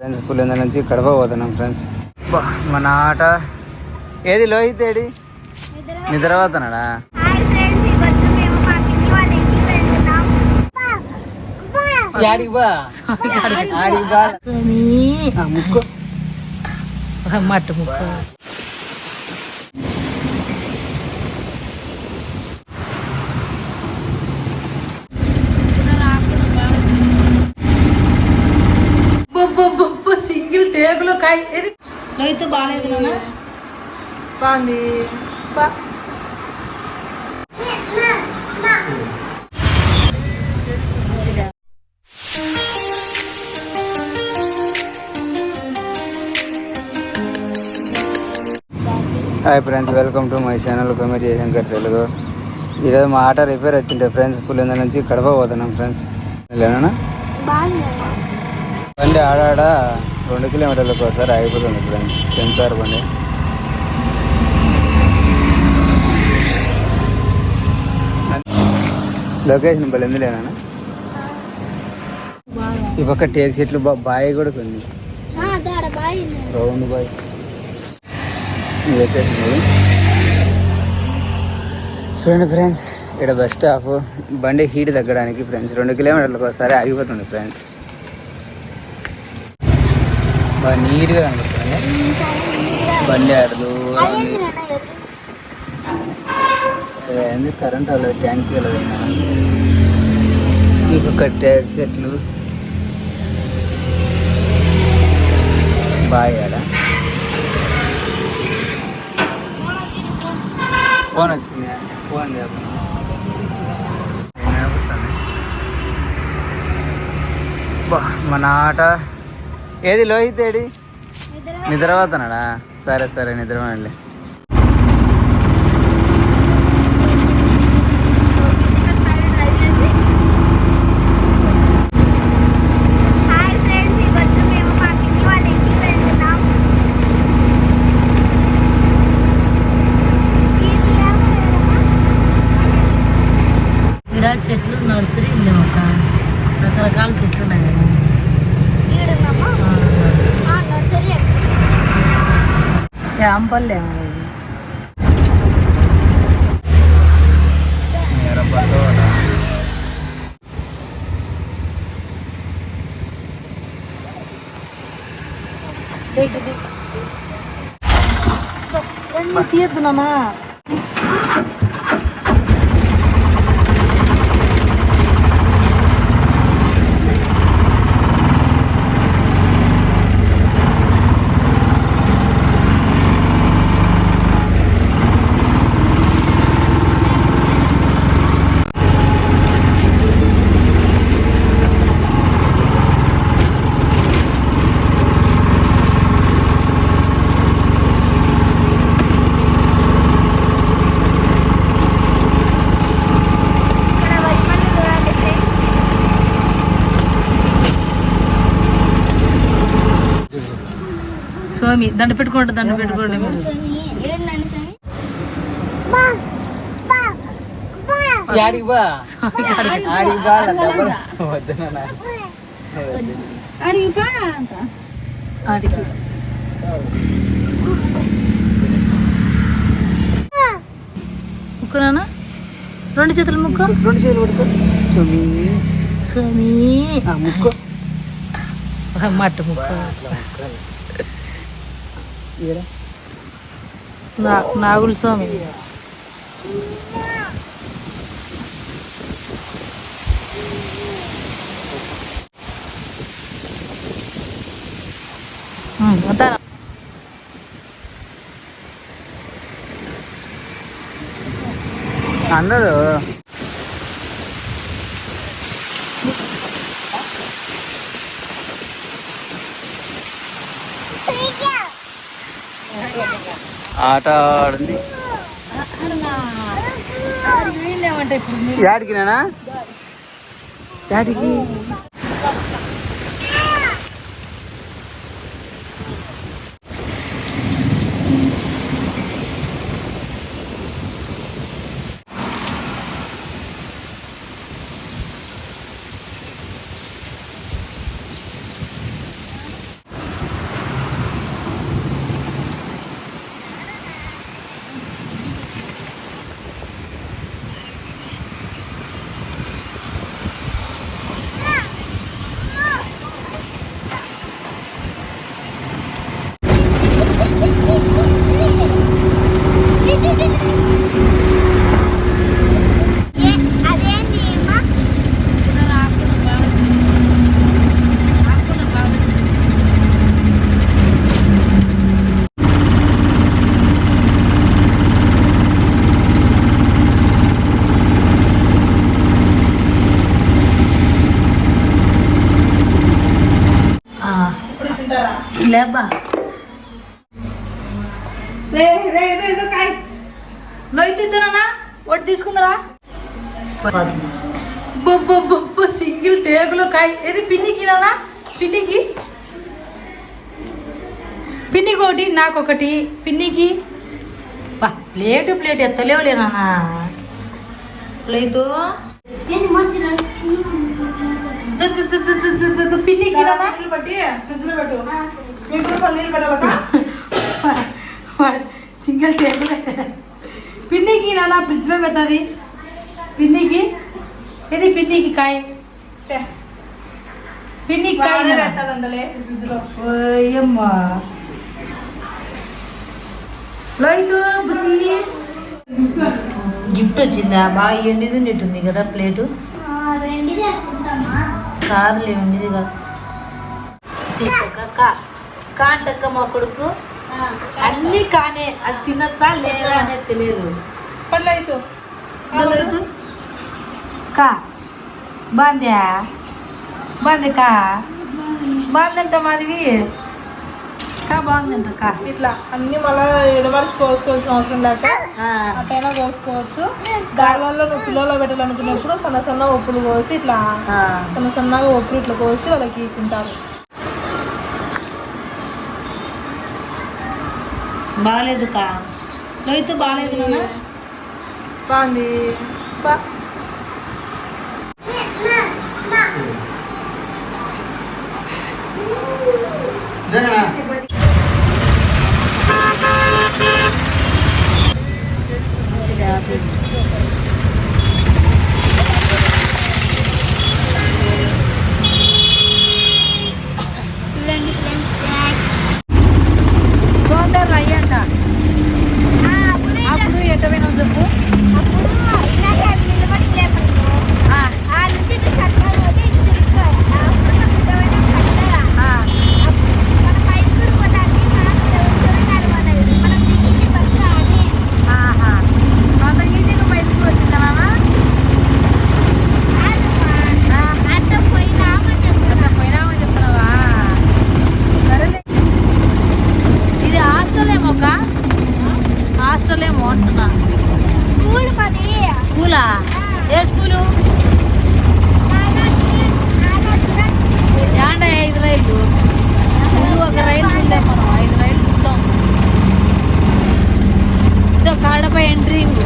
Friends పులింద నుంచి కడప పోతున్నాం friends బా, మన ఆట ఏది లోహిత్ ఏడి నిద్రపోతున్నాడా హాయ్ ఫ్రెండ్స్ ఈరోజు మేము మా పిన్ని వాళ్ళ ఇంటికి వెళ్తున్నాం ఆడికి బా ఆడికి బా ఆ, ముక్కు మట్టు ముక్క సింగిల్ బాగాలేదు బాగుంది hi friends welcome to my channel comedy Jayashankar Telugu ఈరోజు మా ఆట రిపేర్ వచ్చిండే ఫ్రెండ్స్ పులింద నుంచి కడప పోతున్నాం ఫ్రెండ్స్ లేనా బండి ఆడాడ? రెండు కిలోమీటర్లకు ఒకసారి ఆగిపోతుంది ఫ్రెండ్స్. సెన్సార్ బండి. లొకేషన్ బలి ఎందులేనా ఈ పక్క టేక్ చెట్లు బా బాయ్ కూడా ఉంది. రౌండ్ బాయ్. చూడండి ఫ్రెండ్స్ ఇక్కడ బస్ స్టాప్. బండి హీట్ తగ్గడానికి ఫ్రెండ్స్ రెండు కిలోమీటర్లకు ఒకసారి ఆగిపోతుంది ఫ్రెండ్స్. బాగా నీట్గా కనిపిస్తుంది. బండి ఆడదు ఏంది కరెంట్ అవ్వలేదు ట్యాంక్ ఇంకొక ట్యాక్ సెట్లు. బాగా ఆడ. ఫోన్ వచ్చింది. ఫోన్ చేస్తాను మన ఆట ఏది లోహిత్ ఏడి నిద్రపోతున్నాడా. సరే సరే నిద్రపోండి హాయ్ ఫ్రెండ్స్ ఈరోజు మేము మా పిన్ని వాళ్ళ ఇంటికి వెళ్తున్నాం ఇక్కడ చెట్లు నర్సరీ ఉంది ఒక రకరకాల చెట్లు ఉన్నాయి కదా. ఈడున్నామా ఆ, నర్సరీ యాంపల్లె ఏమో ఇది. ఇటు ఇది. రెండు తీయద్దు నాన్న ఇక్కడ వరి పండు చూడండి ఫ్రెండ్స్ స్వామి దండ పెట్టుకోండి దండ పెట్టుకోండి. స్వామి స్వామి ముక్కునా రెండు చేతులు ముక్కు? రెండు చేతులు పడుకో చూమి స్వామి. ఆ ముక్కు. మట్టు ముక్కు. నాగుల స్వామి ఉమ్, వద్దా అందరూ ఆట ఆడింది. యాడికి నానా యాడికి? ఏదో కాయ్ నువ్వు తిన్నానా ఒకటి తీసుకుందరా బొబ్బొబ్బొబ్బ సింగిల్ టేబుల్ కాయ ఏది పిన్నికి నానా పిన్నికి పిన్నికి ఒకటి నాకు ఒకటి పిన్నికి బా ప్లేటు ప్లేట్ ఎత్తలేవులే నాన్న లేదు నేను మంచిగా దు- దు- దు- దు- దు- దు- దు- పిన్నికి నానా సింగిల్ టేబుల్. పిన్నికి నాన్న ఫ్రిడ్జ్లో పెట్టది. పిన్నికి? ఇది పిన్నికి కాయ? పిన్నికి కాయ బాగానే నాన్న. పెట్టాలంటలే ఫ్రిడ్జ్లో ఓయమ్మా. లోహిత్ బుసి గిఫ్ట్ వచ్చిందా? బాగా ఎండిది ఉన్నట్టుంది కదా ప్లేటు. కాదులే ఎండిది కాదు. తీసుకోక కాంటక్క మా కొడుకు అన్నీ కానే అది తినచ్చా లేదా అనేది తెలియదు. లోహిత్ కా? బాంద్యా బాంది కా? బాందంట మాదివి కా బాగుందంట కా? ఇట్లా అన్ని మళ్ళా ఎడమర్చి కోసుకోవాల్సిన అవసరం లేక ఆ. అట్టైనా కోసుకోవచ్చు. నువ్వు పిల్లల్లో పెట్టాలనుకున్నప్పుడు సన్న సన్న ఒప్పులు కోసి ఇట్లా. సన్న సన్నగా ఒప్పులు ఇట్లా కోసి వాళ్ళకి తింటారు బాగాలేదు కా లోహిత్ బాగాలేదు నాన్న? బాగుంది. బా. చూడండి అంటున్నా స్కూల్ పది. స్కూలా? ఏ స్కూలు? యాండ ఐదు రైళ్ళు? ముందు ఒక రైలు తిందాం మనం ఐదు రైలు తింటాం ఇదో కాడపై ఎంట్రింగ్